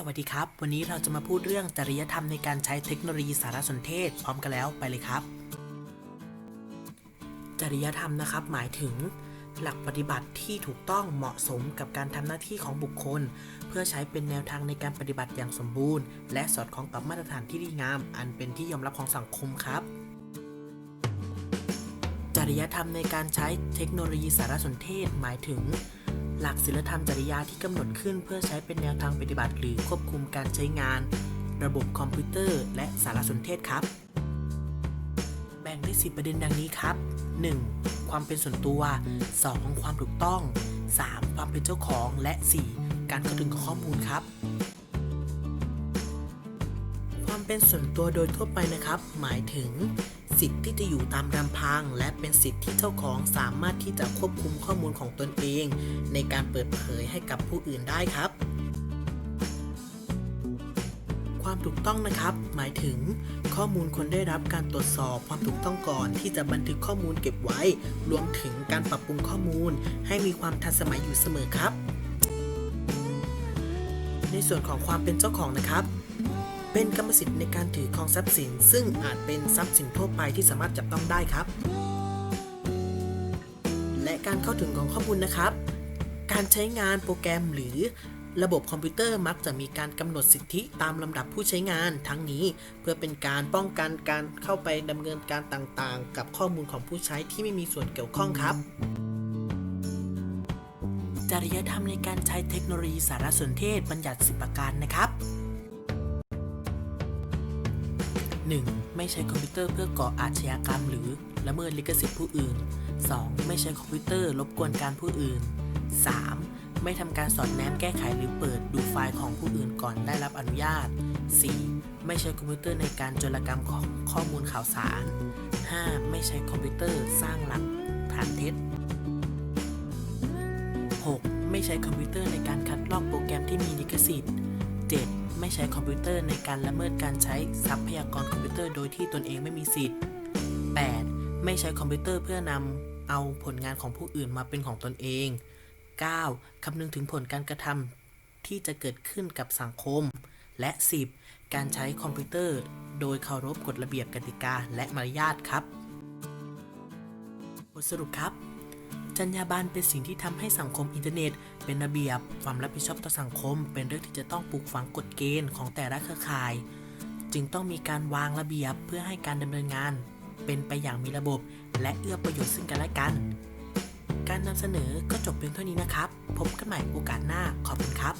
สวัสดีครับ วันนี้เราจะมาพูดเรื่องจริยธรรมในการใช้เทคโนโลยีสารสนเทศ พร้อมกันแล้วไปเลยครับ จริยธรรมนะครับ หมายถึง หลักปฏิบัติที่ถูกต้องเหมาะสมกับการทำหน้าที่ของบุคคล เพื่อใช้เป็นแนวทางในการปฏิบัติอย่างสมบูรณ์ และสอดคล้องกับมาตรฐานที่ดีงาม อันเป็นที่ยอมรับของสังคมครับ จริยธรรมในการใช้เทคโนโลยีสารสนเทศ หมายถึง หลักศีลธรรมจริยาที่กำหนดขึ้นเพื่อใช้เป็นแนวทางปฏิบัติ หรือควบคุมการใช้งาน ระบบคอมพิวเตอร์ และสารสนเทศครับ แบ่งได้ 10 ประเด็นดังนี้ครับ 1. ความเป็นส่วนตัว 2. ความถูกต้อง 3. ความเป็นเจ้าของ และ 4. การเข้าถึงข้อมูลครับ ความเป็นส่วนตัวโดยทั่วไปนะครับ หมายถึง สิทธิ์ที่จะอยู่ตามลำพัง และเป็นสิทธิ์ที่เจ้าของสามารถที่จะควบคุมข้อมูลของตนเอง ในการเปิดเผยให้กับผู้อื่นได้ครับความถูกต้องนะครับ หมายถึงข้อมูลควรได้รับการตรวจสอบความถูกต้องก่อนที่จะบันทึกข้อมูลเก็บไว้ รวมถึงการปรับปรุงข้อมูล ให้มีความทันสมัยอยู่เสมอครับ ในส่วนของความเป็นเจ้าของนะครับ เป็นกรรมสิทธิ์ในการถือครองทรัพย์สิน ซึ่งอาจเป็นทรัพย์สินทั่วไปที่สามารถจับต้องได้ครับ และการเข้าถึงของข้อมูลนะครับ การใช้งานโปรแกรมหรือระบบคอมพิวเตอร์มักจะมีการกำหนดสิทธิตามลำดับผู้ใช้งานทั้งนี้ เพื่อเป็นการป้องกันการเข้าไปดำเนินการต่างๆ กับข้อมูลของผู้ใช้ที่ไม่มีส่วนเกี่ยวข้องครับ จริยธรรมในการใช้เทคโนโลยีสารสนเทศบัญญัติ10ประการนะครับ 1. ไม่ใช้คอมพิวเตอร์เพื่อก่ออาชญากรรม หรือละเมิดลิขสิทธิ์ผู้อื่น 2. ไม่ใช้คอมพิวเตอร์รบกวนการผู้อื่น 3. ไม่ทำการสอดแนมแก้ไขหรือเปิดดูไฟล์ของผู้อื่นก่อนได้รับอนุญาต 4. ไม่ใช้คอมพิวเตอร์ในการโจรกรรมของข้อมูลข่าวสาร 5. ไม่ใช้คอมพิวเตอร์สร้างหลักฐานเท็จ 6. ไม่ใช้คอมพิวเตอร์ในการคัดลอกโปรแกรมที่มีลิขสิทธิ์ 7. ไม่ใช้คอมพิวเตอร์ในการละเมิดการใช้ทรัพยากรคอมพิวเตอร์โดยที่ตนเองไม่มีสิทธิ์ 8. ไม่ใช้คอมพิวเตอร์เพื่อนำเอาผลงานของผู้อื่นมาเป็นของตนเอง 9. คำนึงถึงผลการกระทำที่จะเกิดขึ้นกับสังคม และ 10. การใช้คอมพิวเตอร์ โดยเคารพกฎระเบียบกติกาและมารยาทครับ บทสรุปครับ จรรยาบรรณเป็นสิ่งที่ทำให้สังคมอินเทอร์เน็ต เป็นระเบียบ ความรับผิดชอบต่อสังคม เป็นเรื่องที่จะต้องปลูกฝังกฎเกณฑ์ของแต่ละเครือข่าย จึงต้องมีการวางระเบียบเพื่อให้การดำเนินงาน เป็นไปอย่างมีระบบ และเอื้อประโยชน์ซึ่งกันและกัน การนำเสนอก็จบเพียงเท่านี้นะครับ พบกันใหม่โอกาสหน้าขอบคุณครับ